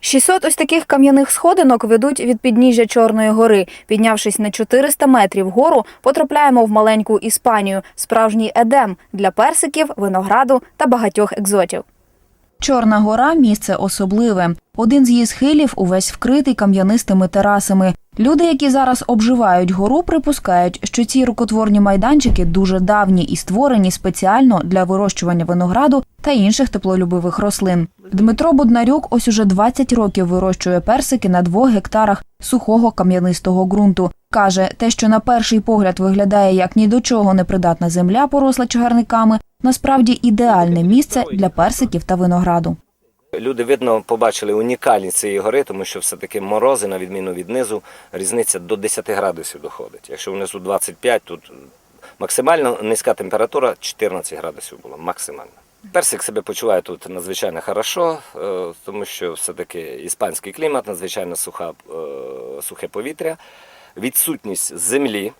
600 ось таких кам'яних сходинок ведуть від підніжжя Чорної гори. Піднявшись на 400 метрів вгору, потрапляємо в маленьку Іспанію, справжній едем для персиків, винограду та багатьох екзотів. Чорна гора місце особливе. Один з її схилів увесь вкритий кам'янистими терасами. Люди, які зараз обживають гору, припускають, що ці рукотворні майданчики дуже давні і створені спеціально для вирощування винограду та інших теплолюбивих рослин. Дмитро Буднарюк ось уже 20 років вирощує персики на двох гектарах сухого кам'янистого ґрунту. Каже, те, що на перший погляд виглядає як ні до чого непридатна земля, поросла чагарниками, насправді ідеальне місце для персиків та винограду. Люди, видно, побачили унікальність цієї гори, тому що все-таки морози, на відміну від низу, різниця до 10 градусів доходить. Якщо внизу 25, тут максимально низька температура 14 градусів була, максимально. Персик себе почуває тут надзвичайно хорошо, е, тому що все-таки іспанський клімат, надзвичайно суха, е, сухе повітря, відсутність землі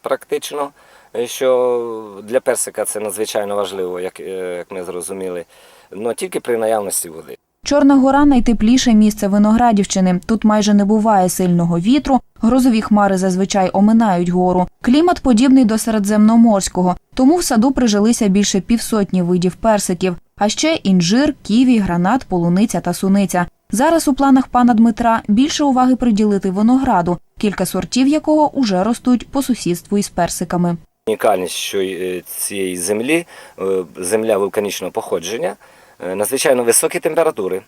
практично, е, що для персика це надзвичайно важливо, як, як ми зрозуміли, але тільки при наявності води. Чорна гора найтепліше місце Виноградівщини. Тут майже не буває сильного вітру, грозові хмари зазвичай оминають гору. Клімат подібний до середземноморського, тому в саду прижилися більше півсотні видів персиків, а ще інжир, ківі, гранат, полуниця та суниця. Зараз у планах пана Дмитра більше уваги приділити винограду, кілька сортів якого уже ростуть по сусідству із персиками. Унікальність е, цієї землі, е, земля вулканічного походження, надзвичайно високі температури.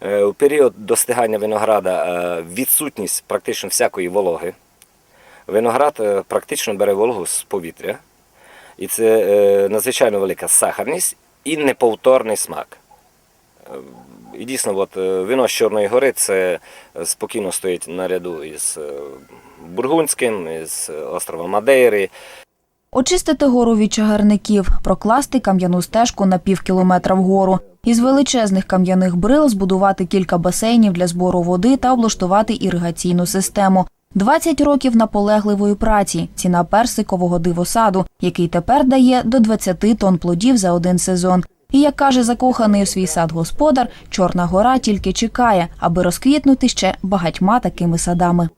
Е, У період достигання винограда е, відсутність практично всякої вологи. Виноград е, практично бере вологу з повітря. І це е, надзвичайно велика сахарність і неповторний смак. Е, І дійсно, от, е, вино з Чорної гори це е, спокійно стоїть наряду із е, Бургундським, із е, острова Мадейри, Очистити гору від чагарників, прокласти кам'яну стежку на пів кілометра вгору. Із величезних кам'яних брил збудувати кілька басейнів для збору води та облаштувати іригаційну систему. 20 років наполегливої праці, ціна персикового дивосаду, який тепер дає до 20 тонн плодів за один сезон. І як каже закоханий у свій сад господар, Чорна гора тільки чекає, аби розквітнути ще багатьма такими садами.